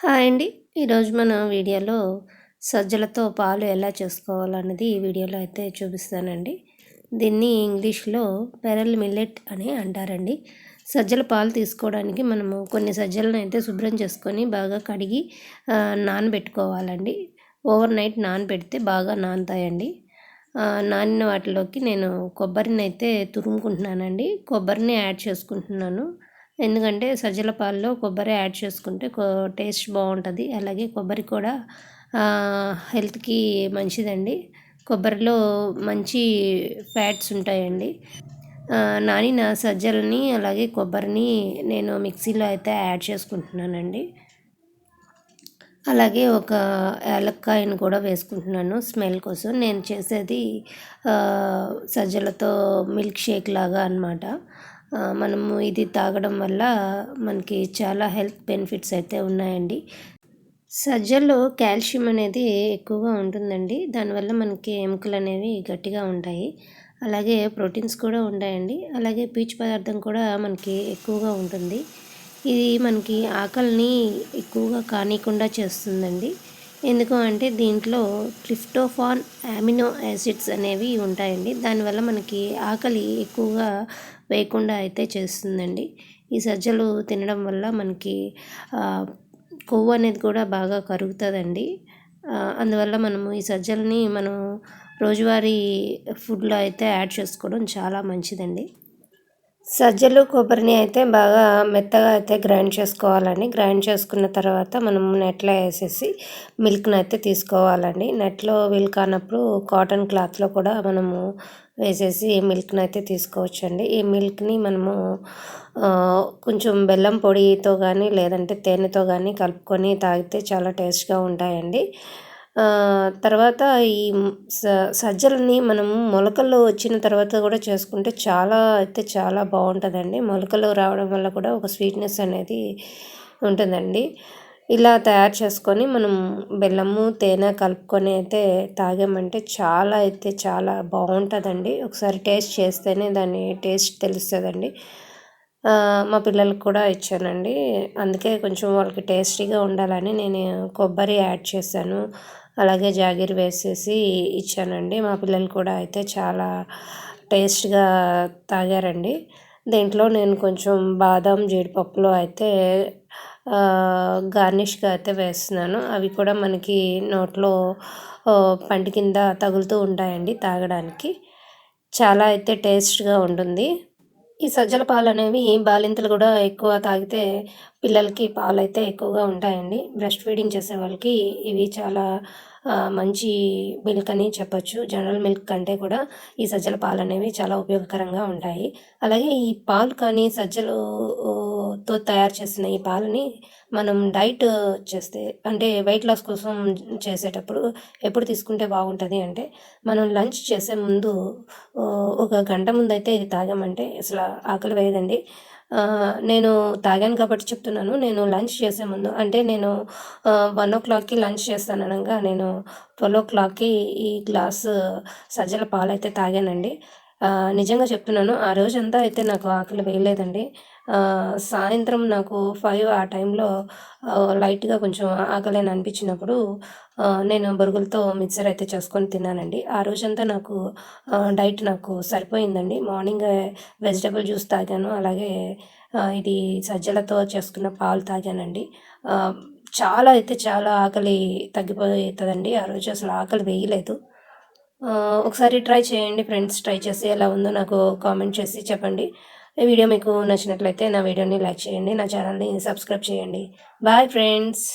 Hi అండి. ఈరోజు మన వీడియోలో సజ్జలతో పాలు ఎలా చేసుకోవాలన్నది ఈ వీడియోలో అయితే చూపిస్తానండి. దీన్ని ఇంగ్లీష్లో పెరల్ మిల్లెట్ అని అంటారండి. సజ్జల పాలు తీసుకోవడానికి మనము కొన్ని సజ్జలను అయితే శుభ్రం చేసుకొని బాగా కడిగి నానబెట్టుకోవాలండి. ఓవర్ నైట్ నానబెడితే బాగా నానుతాయండి. నానిన వాటిలోకి నేను కొబ్బరిని అయితే తురుముకుంటున్నానండి. కొబ్బరిని యాడ్ చేసుకుంటున్నాను. ఎందుకంటే సజ్జల పాలలో కొబ్బరి యాడ్ చేసుకుంటే టేస్ట్ బాగుంటుంది. అలాగే కొబ్బరి కూడా హెల్త్కి మంచిదండి. కొబ్బరిలో మంచి ఫ్యాట్స్ ఉంటాయండి. నానిన సజ్జలని అలాగే కొబ్బరిని నేను మిక్సీలో అయితే యాడ్ చేసుకుంటున్నానండి. అలాగే ఒక యాలక్కాయను కూడా వేసుకుంటున్నాను. స్మెల్ కోసం నేను చేసేది సజ్జలతో మిల్క్ షేక్ లాగా అనమాట మనము ఇది తాగడం వల్ల మనకి చాలా హెల్త్ బెనిఫిట్స్ అయితే ఉన్నాయండి. సజ్జల్లో కాల్షియం అనేది ఎక్కువగా ఉంటుందండి. దానివల్ల మనకి ఎముకలు అనేవి గట్టిగా ఉంటాయి. అలాగే ప్రోటీన్స్ కూడా ఉంటాయండి. అలాగే పీచు పదార్థం కూడా మనకి ఎక్కువగా ఉంటుంది. ఇది మనకి ఆకలిని ఎక్కువగా కానీకుండా చేస్తుందండి. ఎందుకు అంటే దీంట్లో ట్రిఫ్టోఫాన్ అమినో యాసిడ్స్ అనేవి ఉంటాయండి. దానివల్ల మనకి ఆకలి ఎక్కువగా వేయకుండా అయితే చేస్తుందండి. ఈ సజ్జలు తినడం వల్ల మనకి కొవ్వు అనేది కూడా బాగా కరుగుతుందండి. అందువల్ల మనము ఈ సజ్జలని మనం రోజువారీ ఫుడ్లో అయితే యాడ్ చేసుకోవడం చాలా మంచిదండి. సజ్జలు కొబ్బరిని అయితే బాగా మెత్తగా అయితే గ్రైండ్ చేసుకోవాలండి. గ్రైండ్ చేసుకున్న తర్వాత మనం నెట్లో వేసేసి మిల్క్ని అయితే తీసుకోవాలండి. నెట్లో వీలు కానప్పుడు కాటన్ క్లాత్లో కూడా మనము వేసేసి మిల్క్ని అయితే తీసుకోవచ్చండి. ఈ మిల్క్ని మనము కొంచెం బెల్లం పొడితో కానీ లేదంటే తేనెతో కానీ కలుపుకొని తాగితే చాలా టేస్ట్గా ఉంటాయండి. తర్వాత ఈ స సజ్జలని మనము మొలకలు వచ్చిన తర్వాత కూడా చేసుకుంటే చాలా అయితే చాలా బాగుంటుందండి. మొలకలు రావడం వల్ల కూడా ఒక స్వీట్నెస్ అనేది ఉంటుందండి. ఇలా తయారు చేసుకొని మనం బెల్లము తేనె కలుపుకొని అయితే తాగామంటే చాలా అయితే చాలా బాగుంటుందండి. ఒకసారి టేస్ట్ చేస్తేనే దాని టేస్ట్ తెలుస్తుందండి. మా పిల్లలకు కూడా ఇచ్చానండి. అందుకే కొంచెం వాళ్ళకి టేస్టీగా ఉండాలని నేను కొబ్బరి యాడ్ చేశాను. అలాగే జాగిరి వేసేసి ఇచ్చానండి. మా పిల్లలు కూడా అయితే చాలా టేస్ట్గా తాగారండి. దీంట్లో నేను కొంచెం బాదం జీడిపప్పులో అయితే గార్నిష్గా అయితే వేస్తున్నాను. అవి కూడా మనకి నోట్లో పంటి కింద తగులుతూ ఉంటాయండి తాగడానికి. చాలా అయితే టేస్ట్గా ఉంటుంది. ఈ సజ్జల పాలు అనేవి బాలింతలు కూడా ఎక్కువ తాగితే పిల్లలకి పాలు అయితే ఎక్కువగా ఉంటాయండి. బ్రెస్ట్ ఫీడింగ్ చేసే వాళ్ళకి ఇవి చాలా మంచి మిల్క్ అని చెప్పొచ్చు. జనరల్ మిల్క్ కంటే కూడా ఈ సజ్జల పాలు అనేవి చాలా ఉపయోగకరంగా ఉంటాయి. అలాగే ఈ పాలు కానీ సజ్జలతో తయారు చేసిన ఈ పాలని మనం డైట్ చేస్తే అంటే వెయిట్ లాస్ కోసం చేసేటప్పుడు ఎప్పుడు తీసుకుంటే బాగుంటుంది అంటే మనం లంచ్ చేసే ముందు ఒక గంట ముందు అయితే ఇది తాగామంటే అసలు ఆకలి వేయదండి. నేను తాగాను కాబట్టి చెప్తున్నాను. నేను లంచ్ చేసే ముందు అంటే నేను వన్ ఓ క్లాక్కి లంచ్ చేస్తాను అనగా నేను ట్వెల్వ్ ఓ క్లాక్కి ఈ గ్లాస్ సజ్జల పాలు అయితే తాగానండి. నిజంగా చెప్తున్నాను. ఆ రోజంతా అయితే నాకు ఆకలి వేయలేదండి. సాయంత్రం నాకు ఫైవ్ ఆ టైంలో లైట్గా కొంచెం ఆకలి అని అనిపించినప్పుడు నేను బొరుగులతో మిక్సర్ అయితే చేసుకొని తిన్నానండి. ఆ రోజంతా నాకు డైట్ నాకు సరిపోయిందండి. మార్నింగ్ వెజిటబుల్ జ్యూస్ తాగాను. అలాగే ఇది సజ్జలతో చేసుకున్న పాలు తాగానండి. చాలా అయితే చాలా ఆకలి తగ్గిపోతుందండి ఆ రోజు అసలు ఆకలి వేయలేదు. ఒకసారి ట్రై చేయండి ఫ్రెండ్స్ ట్రై చేసి ఎలా ఉందో నాకు కామెంట్ చేసి చెప్పండి. ఈ వీడియో మీకు నచ్చినట్లయితే నా వీడియోని లైక్ చేయండి నా ఛానల్ని సబ్స్క్రైబ్ చేయండి. Bye friends.